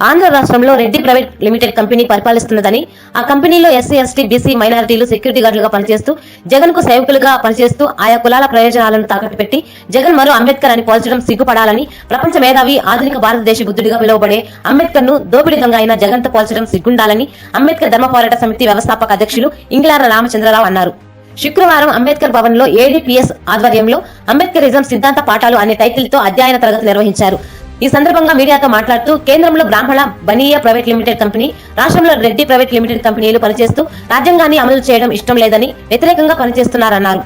ఆంధ్ర రాష్ట్రంలో Reddy private limited company పరిపాలిస్తున్నదని ఆ కంపెనీలో ఎస్సీ ఎస్టీ బీసీ మైనారిటీలు సెక్యూరిటీ గార్డులుగా పనిచేస్తూ జగన్కు సేవకులుగా పనిచేస్తూ ఆయా కులాల ప్రయోజనాలను తాకట్టు పెట్టి జగన్ మరో అంబేద్కర్ అని పోల్చడం సిగ్గుపడాలని ప్రపంచ మేధావి ఆధునిక భారతదేశ బుద్ధుడిగా పిలువబడే అంబేద్కర్ను దోపిడి దొంగ అయిన జగన్తో పోల్చడం సిగ్గుండాలని అంబేద్కర్ ధర్మ పోరాట సమితి వ్యవస్థాపక అధ్యక్షులు ఇంగిలార రామచంద్రరావు అన్నారు. శుక్రవారం అంబేద్కర్ భవన్లో ఏడీపీఎస్ ఆధ్వర్యంలో అంబేద్కరిజం సిద్ధాంత పాఠాలు అనే టైటిల్తో అధ్యయన తరగతి నిర్వహించారు. ఈ సందర్భంగా మీడియాతో మాట్లాడుతూ కేంద్రంలో బ్రాహ్మణ బనీయ ప్రైవేట్ లిమిటెడ్ కంపెనీ రాష్ట్రంలో రెడ్డి ప్రైవేట్ లిమిటెడ్ కంపెనీలు పనిచేస్తూ రాజ్యాంగాన్ని అమలు చేయడం ఇష్టం లేదని వ్యతిరేకంగా పనిచేస్తున్నారన్నారు.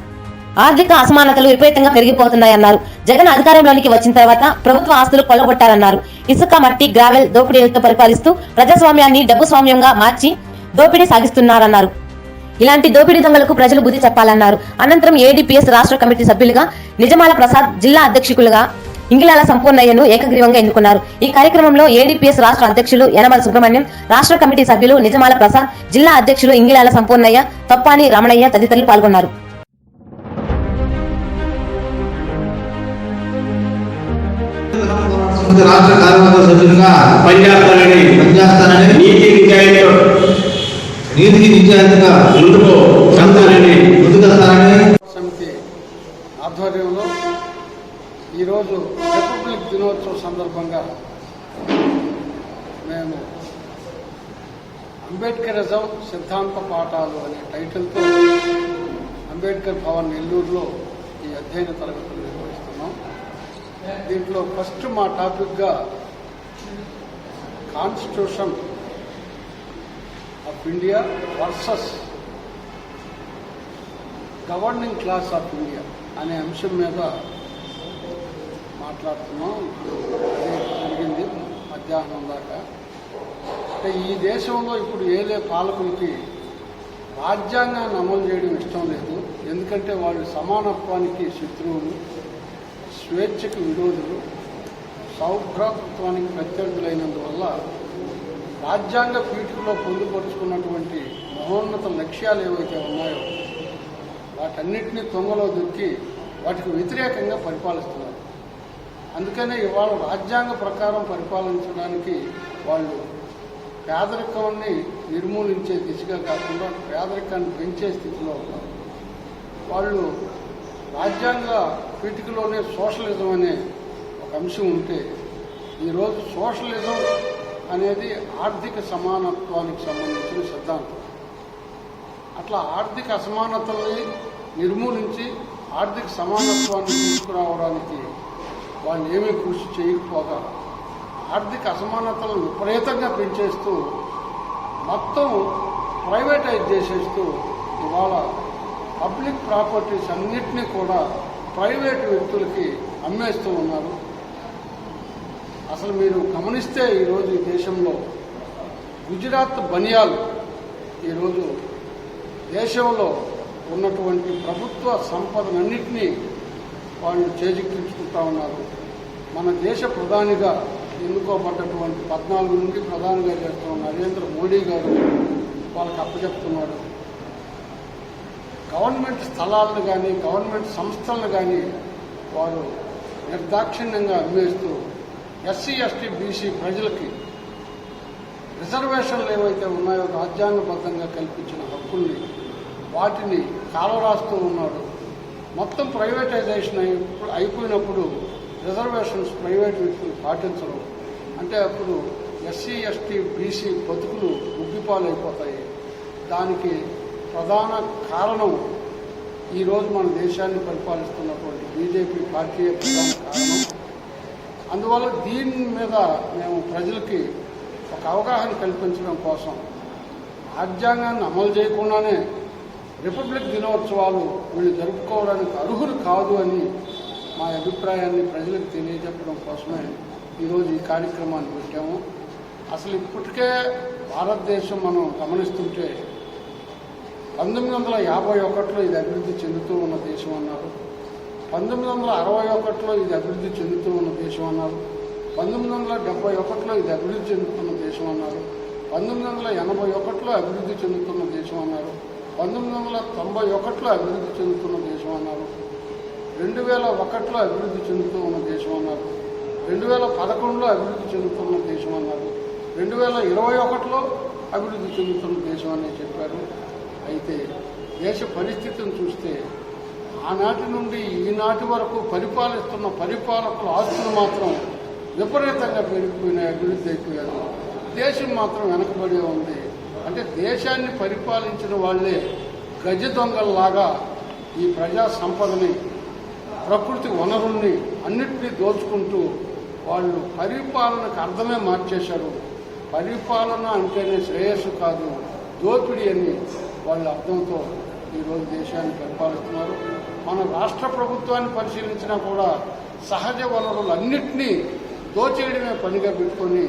ఆర్థిక అసమానతలు విపరీతంగా పెరిగిపోతున్నాయన్నారు. జగన్ అధికారంలోనికి వచ్చిన తర్వాత ప్రభుత్వ ఆస్తులు కొల్లగొట్టారన్నారు. ఇసుక మట్టి గ్రావెల్ దోపిడీలతో పరిపాలిస్తూ ప్రజాస్వామ్యాన్ని డబ్బు స్వామ్యంగా మార్చి దోపిడీ సాగిస్తున్నారన్నారు. ఇలాంటి దోపిడీ దొంగలకు ప్రజలు బుద్ధి చెప్పాలన్నారు. అనంతరం ఏడీపీఎస్ రాష్ట్ర కమిటీ సభ్యులుగా నిజమాల ప్రసాద్ జిల్లా అధ్యక్షులుగా ఇంగిలాల సంపూర్ణయ్యను ఏకగ్రీవంగా ఎన్నుకున్నారు. ఈ కార్యక్రమంలో ఏడీపీఎస్ రాష్ట్ర అధ్యక్షులు యనమల సుబ్రహ్మణ్యం రాష్ట్ర కమిటీ సభ్యులు నిజమాల ప్రసాద్ జిల్లా అధ్యక్షులు ఇంగిలాల సంపూర్ణయ్య తప్పాని రమణయ్య తదితరులు పాల్గొన్నారు. రాష్ట్ర కార్యవర్గ సభ్యులుగా పనిచేస్తానని పనిచేస్తానని నీతి నిజాయితీతో నీతికి నిజాయితీగా ముందుకు సమితి ఆధ్వర్యంలో ఈరోజు రిపబ్లిక్ దినోత్సవం సందర్భంగా మేము అంబేద్కరిజం సిద్ధాంత పాఠాలు అనే టైటిల్తో అంబేద్కర్ భవన్ నెల్లూరులో ఈ అధ్యయన తరగతులు నిర్వహిస్తున్నాం. దీంట్లో ఫస్ట్ మా టాపిక్గా constitution of India versus governing class of India అనే అంశం మీద మాట్లాడుతున్నాం. జరిగింది మధ్యాహ్నం దాకా. అంటే ఈ దేశంలో ఇప్పుడు ఏలే పాలకులకి రాజ్యాంగాన్ని అమలు చేయడం ఇష్టం లేదు. ఎందుకంటే వాళ్ళు సమానత్వానికి శత్రువులు స్వేచ్ఛకు విరోధులు సౌభ్రాతృత్వానికి ప్రత్యర్థులైనందువల్ల రాజ్యాంగ పీఠికలో పొందుపరుచుకున్నటువంటి మహోన్నత లక్ష్యాలు ఏవైతే ఉన్నాయో వాటన్నిటినీ తొంగలో దొక్కి వాటికి వ్యతిరేకంగా పరిపాలిస్తున్నారు. అందుకనే ఇవాళ రాజ్యాంగ ప్రకారం పరిపాలించడానికి వాళ్ళు పేదరికాన్ని నిర్మూలించే దిశగా కాకుండా పేదరికాన్ని పెంచే స్థితిలో ఉన్నారు. వాళ్ళు రాజ్యాంగ పీఠికలోనే సోషలిజం అనే ఒక అంశం ఉంటే ఈరోజు సోషలిజం అనేది ఆర్థిక సమానత్వానికి సంబంధించిన సిద్ధాంతం. అట్లా ఆర్థిక అసమానతల్ని నిర్మూలించి ఆర్థిక సమానత్వాన్ని తీసుకురావడానికి వాళ్ళు ఏమీ కృషి చేయకపోగా ఆర్థిక అసమానతలను విపరీతంగా పెంచేస్తూ మొత్తం ప్రైవేటైజ్ చేసేస్తూ ఇవాళ పబ్లిక్ ప్రాపర్టీస్ అన్నింటినీ కూడా ప్రైవేట్ వ్యక్తులకి అమ్మేస్తూ ఉన్నారు. అసలు మీరు గమనిస్తే ఈరోజు ఈ దేశంలో గుజరాత్ బనియాల్ ఈరోజు దేశంలో ఉన్నటువంటి ప్రభుత్వ సంపదనన్నింటినీ వాళ్ళు చేజిక్కించుకుంటా ఉన్నారు. మన దేశ ప్రధానిగా ఎన్నుకోబడ్డటువంటి పద్నాలుగు నుండి ప్రధానిగా చేస్తున్న నరేంద్ర మోడీ గారు వాళ్ళకి అప్పచెప్తున్నాడు గవర్నమెంట్ స్థలాలను కానీ గవర్నమెంట్ సంస్థలను కానీ వారు నిర్దాక్షిణ్యంగా అమ్మేస్తూ ఎస్సీ ఎస్టీ బీసీ ప్రజలకి రిజర్వేషన్లు ఏవైతే ఉన్నాయో రాజ్యాంగబద్ధంగా కల్పించిన హక్కుల్ని వాటిని కాలరాస్తూ ఉన్నాడు. మొత్తం ప్రైవేటైజేషన్ అయినప్పుడు అయిపోయినప్పుడు రిజర్వేషన్స్ ప్రైవేట్ వ్యక్తులు పాటించరు. అంటే అప్పుడు ఎస్సీ ఎస్టీ బీసీ బతుకులు ఉగ్గిపాలైపోతాయి దానికి ప్రధాన కారణం ఈరోజు మన దేశాన్ని పరిపాలిస్తున్నటువంటి బీజేపీ పార్టీయే ప్రధాన కారణం. అందువల్ల దీని మీద మేము ప్రజలకి ఒక అవగాహన కల్పించడం కోసం రాజ్యాంగాన్ని అమలు చేయకుండానే రిపబ్లిక్ దినోత్సవాలు వీళ్ళు జరుపుకోవడానికి అర్హులు కాదు అని మా అభిప్రాయాన్ని ప్రజలకు తెలియజెప్పడం కోసమే ఈరోజు ఈ కార్యక్రమాన్ని పెట్టాము. అసలు ఇప్పటికే భారతదేశం మనం గమనిస్తుంటే పంతొమ్మిది వందల యాభై ఒకటిలో ఇది అభివృద్ధి చెందుతూ ఉన్న దేశం అన్నారు. పంతొమ్మిది వందల అరవై ఒకటిలో ఇది అభివృద్ధి చెందుతూ ఉన్న దేశం అన్నారు. పంతొమ్మిది వందల డెబ్బై ఒకటిలో ఇది అభివృద్ధి చెందుతున్న దేశం అన్నారు. పంతొమ్మిది వందల ఎనభై ఒకటిలో అభివృద్ధి చెందుతున్న దేశం అన్నారు. పంతొమ్మిది వందల తొంభై ఒకటిలో అభివృద్ధి చెందుతున్న దేశం అన్నారు. రెండు వేల ఒకటిలో అభివృద్ధి చెందుతూ ఉన్న దేశం అన్నారు. రెండు వేల పదకొండులో అభివృద్ధి చెందుతున్న దేశం అన్నారు. రెండు వేల ఇరవై ఒకటిలో అభివృద్ధి చెందుతున్న దేశం అని చెప్పారు. అయితే దేశ పరిస్థితిని చూస్తే ఆనాటి నుండి ఈనాటి వరకు పరిపాలిస్తున్న పరిపాలకుల ఆస్తులు మాత్రం విపరీతంగా పెరిగిపోయినాయి అభివృద్ధి అయిపోయారు దేశం మాత్రం వెనకబడి ఉంది. అంటే దేశాన్ని పరిపాలించిన వాళ్ళే గజ దొంగల్లాగా ఈ ప్రజా సంపదని ప్రకృతి వనరుల్ని అన్నిటినీ దోచుకుంటూ వాళ్ళు పరిపాలనకు అర్థమే మార్చేశారు. పరిపాలన అంటేనే శ్రేయస్సు కాదు దోపిడీ అని వాళ్ళ అర్థంతో ఈరోజు దేశాన్ని పరిపాలిస్తున్నారు. మన రాష్ట్ర ప్రభుత్వాన్ని పరిశీలించినా కూడా సహజ వనరులన్నింటినీ దోచేయడమే పనిగా పెట్టుకొని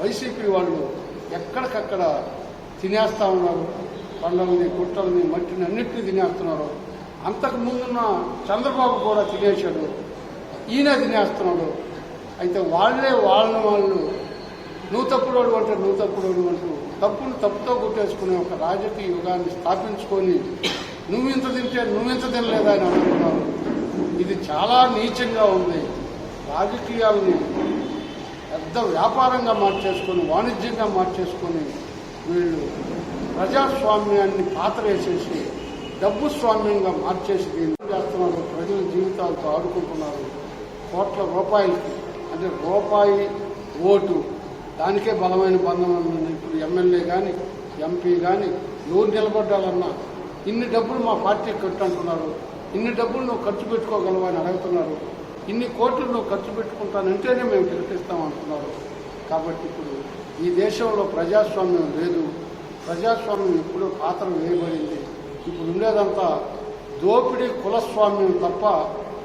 వైసీపీ వాళ్ళు ఎక్కడికక్కడ తినేస్తా ఉన్నారు. పండల్ని గుట్టల్ని మట్టిని అన్నింటినీ తినేస్తున్నారు. అంతకు ముందున్న చంద్రబాబు కూడా తినేశాడు. ఈయన తినేస్తున్నాడు. అయితే వాళ్ళే వాళ్ళని వాళ్ళు నువ్వు తప్పుడోడు అంటే నువ్వు తప్పుడోడు అంటూ తప్పును తప్పుతో కుట్టేసుకునే ఒక రాజకీయ యుగాన్ని స్థాపించుకొని నువ్వు ఇంత తింటే నువ్వింత తినలేదా అని అనుకున్నారు. ఇది చాలా నీచంగా ఉంది. రాజకీయాలని పెద్ద వ్యాపారంగా మార్చేసుకొని వాణిజ్యంగా మార్చేసుకొని వీళ్ళు ప్రజాస్వామ్యాన్ని పాత్ర వేసేసి డబ్బు స్వామ్యంగా మార్చేసి చేస్తున్నారు. ప్రజల జీవితాలతో ఆడుకుంటున్నారు. కోట్ల రూపాయలకి అంటే రూపాయి ఓటు. దానికే బలమైన బంధం ఇప్పుడు ఎమ్మెల్యే కానీ ఎంపీ కానీ ఎవరు నిలబడ్డాలన్నా ఇన్ని డబ్బులు మా పార్టీకి కట్టంటున్నారు. ఇన్ని డబ్బులు నువ్వు ఖర్చు పెట్టుకోగలవా అని అడుగుతున్నారు. ఇన్ని కోట్లు నువ్వు ఖర్చు పెట్టుకుంటానంటేనే మేము గెప్పిస్తామంటున్నారు కాబట్టి ఇప్పుడు ఈ దేశంలో ప్రజాస్వామ్యం లేదు. ప్రజాస్వామ్యం ఎప్పుడూ పాత్ర వేయబడింది. ఇప్పుడు ఉండేదంతా దోపిడీ కులస్వామ్యం తప్ప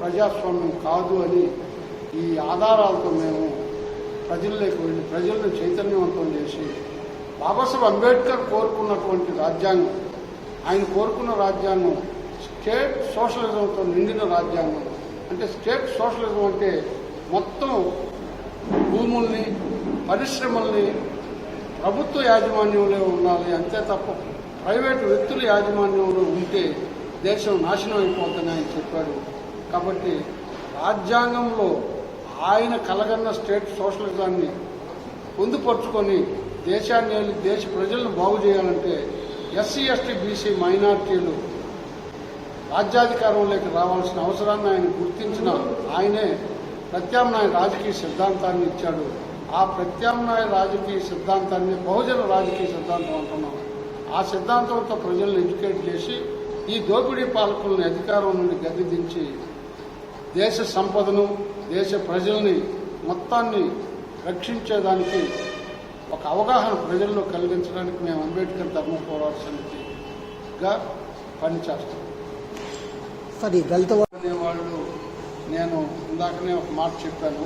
ప్రజాస్వామ్యం కాదు అని ఈ ఆధారాలతో మేము ప్రజల్లోకి వెళ్ళి ప్రజలను చైతన్యవంతం చేసి బాబాసాహెబ్ అంబేద్కర్ కోరుకున్నటువంటి రాజ్యాంగం ఆయన కోరుకున్న రాజ్యాంగం స్టేట్ సోషలిజంతో నిండిన రాజ్యాంగం. అంటే స్టేట్ సోషలిజం అంటే మొత్తం భూముల్ని పరిశ్రమల్ని ప్రభుత్వ యాజమాన్యంలో ఉండాలి. అంతే తప్ప ప్రైవేటు వ్యక్తుల యాజమాన్యంలో ఉంటే దేశం నాశనం అయిపోతుందని ఆయన చెప్పాడు. కాబట్టి రాజ్యాంగంలో ఆయన కలగన్న స్టేట్ సోషలిజాన్ని పొందుపరుచుకొని దేశాన్ని దేశ ప్రజలను బాగు చేయాలంటే ఎస్సీ ఎస్టీ బీసీ మైనార్టీలు రాజ్యాధికారంలోకి రావాల్సిన అవసరాన్ని ఆయన గుర్తించిన ఆయనే ప్రత్యామ్నాయ రాజకీయ సిద్ధాంతాన్ని ఇచ్చాడు. ఆ ప్రత్యామ్నాయ రాజకీయ సిద్ధాంతాన్ని బహుజన రాజకీయ సిద్ధాంతం అంటున్నాం. ఆ సిద్ధాంతంతో ప్రజలను ఎడ్యుకేట్ చేసి ఈ దోపిడీ పాలకులను అధికారం నుండి గద్దెదించి దేశ సంపదను దేశ ప్రజల్ని మొత్తాన్ని రక్షించేదానికి ఒక అవగాహన ప్రజల్లో కలిగించడానికి మేము అంబేద్కర్ ధర్మ పోరాట సమితిగా పనిచేస్తాం. సార్ దళిత అనేవాళ్ళు నేను ఇందాకనే ఒక మాట చెప్పాను.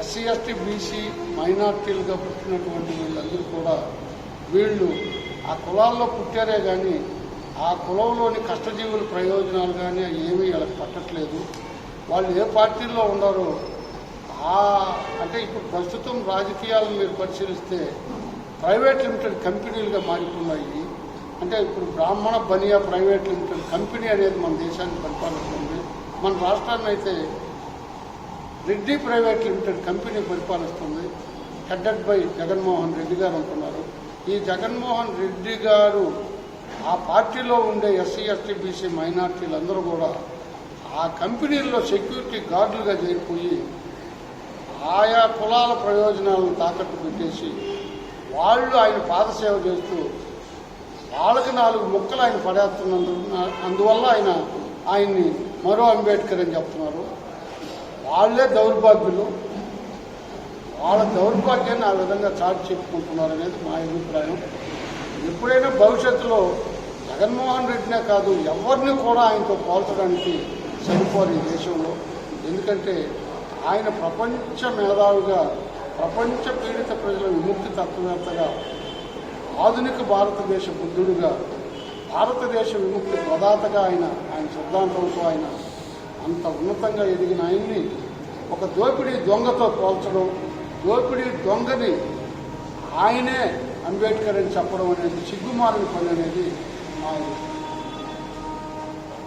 ఎస్సీ ఎస్టీ బీసీ మైనార్టీలుగా పుట్టినటువంటి వీళ్ళందరూ కూడా వీళ్ళు ఆ కులాల్లో పుట్టారే కానీ ఆ కులంలోని కష్టజీవుల ప్రయోజనాలు కానీ ఏమీ వాళ్ళకి పట్టట్లేదు. వాళ్ళు ఏ పార్టీల్లో ఉన్నారో ఆ అంటే ఇప్పుడు ప్రస్తుతం రాజకీయాలను మీరు పరిశీలిస్తే ప్రైవేట్ లిమిటెడ్ కంపెనీలుగా మారిపోయినాయి. అంటే ఇప్పుడు బ్రాహ్మణ బనియా ప్రైవేట్ లిమిటెడ్ కంపెనీ అనేది మన దేశాన్ని పరిపాలిస్తుంది. మన రాష్ట్రాన్ని అయితే రెడ్డి ప్రైవేట్ లిమిటెడ్ కంపెనీ పరిపాలిస్తుంది. హెడెడ్ బై జగన్మోహన్ రెడ్డి గారు అంటున్నారు. ఈ జగన్మోహన్ రెడ్డి గారు ఆ పార్టీలో ఉండే ఎస్సీ ఎస్టీ బీసీ మైనార్టీలందరూ కూడా ఆ కంపెనీల్లో సెక్యూరిటీ గార్డులుగా చేరిపోయి ఆయా కులాల ప్రయోజనాలను తాకట్టు పెట్టేసి వాళ్ళు ఆయన పాదసేవ చేస్తూ వాళ్ళకి నాలుగు ముక్కలు ఆయన పడేస్తున్నందు అందువల్ల ఆయన ఆయన్ని మరో అంబేద్కర్ అని చెప్తున్నారు. వాళ్ళే దౌర్భాగ్యులు. వాళ్ళ దౌర్భాగ్యాన్ని ఆ విధంగా చాటి చెప్పుకుంటున్నారు అనేది మా అభిప్రాయం. ఎప్పుడైనా భవిష్యత్తులో జగన్మోహన్ రెడ్డినే కాదు ఎవరిని కూడా ఆయనతో పోల్చడానికి సరిపోరు ఈ దేశంలో. ఎందుకంటే ఆయన ప్రపంచ మేధావుగా ప్రపంచ పీడిత ప్రజల విముక్తి తత్వవేత్తగా ఆధునిక భారతదేశ బుద్ధుడుగా భారతదేశ విముక్తి ప్రదాతగా ఆయన ఆయన సిద్ధాంతంతో ఆయన అంత ఉన్నతంగా ఎదిగిన ఆయన్ని ఒక దోపిడీ దొంగతో పోల్చడం దోపిడీ దొంగని ఆయనే అంబేద్కర్ అని చెప్పడం అనేది సిగ్గుమాలిన పని అనేది మా